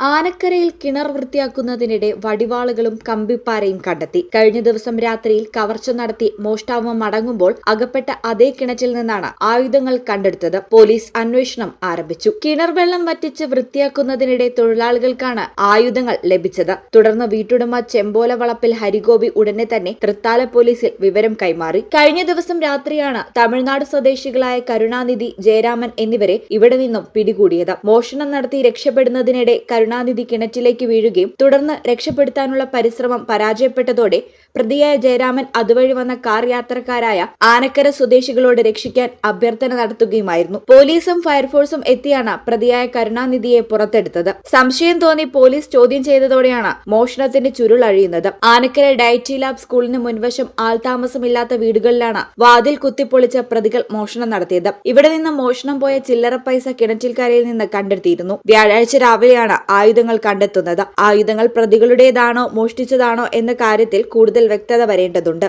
ആനക്കരയിൽ കിണർ വൃത്തിയാക്കുന്നതിനിടെ വടിവാളുകളും കമ്പിപ്പാരയും കണ്ടെത്തി. കഴിഞ്ഞ ദിവസം രാത്രിയിൽ കവർച്ച നടത്തി മോഷ്ടാവ് മടങ്ങുമ്പോൾ അകപ്പെട്ട അതേ കിണറ്റിൽ നിന്നാണ് ആയുധങ്ങൾ കണ്ടെടുത്തത്. പോലീസ് അന്വേഷണം ആരംഭിച്ചു. കിണർ വെള്ളം വറ്റിച്ച് വൃത്തിയാക്കുന്നതിനിടെ തൊഴിലാളികൾക്കാണ് ആയുധങ്ങൾ ലഭിച്ചത്. തുടർന്ന് വീട്ടുടമ ചെമ്പോല വളപ്പിൽ ഹരിഗോപി ഉടനെ തന്നെ തൃത്താല പോലീസിൽ വിവരം കൈമാറി. കഴിഞ്ഞ ദിവസം രാത്രിയാണ് തമിഴ്നാട് സ്വദേശികളായ കരുണാനിധി ജയരാമൻ എന്നിവരെ ഇവിടെ നിന്നും പിടികൂടിയത്. മോഷണം നടത്തി രക്ഷപ്പെടുന്നതിനിടെ കരുണാനിധി കിണറ്റിലേക്ക് വീഴുകയും തുടർന്ന് രക്ഷപ്പെടുത്താനുള്ള പരിശ്രമം പരാജയപ്പെട്ടതോടെ പ്രതിയായ ജയരാമൻ അതുവഴി വന്ന കാർ യാത്രക്കാരായ ആനക്കര സ്വദേശികളോട് രക്ഷിക്കാൻ അഭ്യർത്ഥന നടത്തുകയുമായിരുന്നു. പോലീസും ഫയർഫോഴ്സും എത്തിയാണ് പ്രതിയായ കരുണാനിധിയെ പുറത്തെടുത്തത്. സംശയം തോന്നി പോലീസ് ചോദ്യം ചെയ്തതോടെയാണ് മോഷണത്തിന്റെ ചുരുൾ അഴിയുന്നത്. ആനക്കര ഡയറ്റി ലാബ് സ്കൂളിന് മുൻവശം ആൾതാമസമില്ലാത്ത വീടുകളിലാണ് വാതിൽ കുത്തിപ്പൊളിച്ച പ്രതികൾ മോഷണം നടത്തിയത്. ഇവിടെ നിന്ന് മോഷണം പോയ ചില്ലറ പൈസ കിണറ്റിൽക്കരയിൽ നിന്ന് കണ്ടെത്തിയിരുന്നു. വ്യാഴാഴ്ച രാവിലെയാണ് ആയുധങ്ങൾ കണ്ടെത്തുന്നത്. ആയുധങ്ങൾ പ്രതികളുടേതാണോ മോഷ്ടിച്ചതാണോ എന്ന കാര്യത്തിൽ കൂടുതൽ വ്യക്തത വരേണ്ടതുണ്ട്.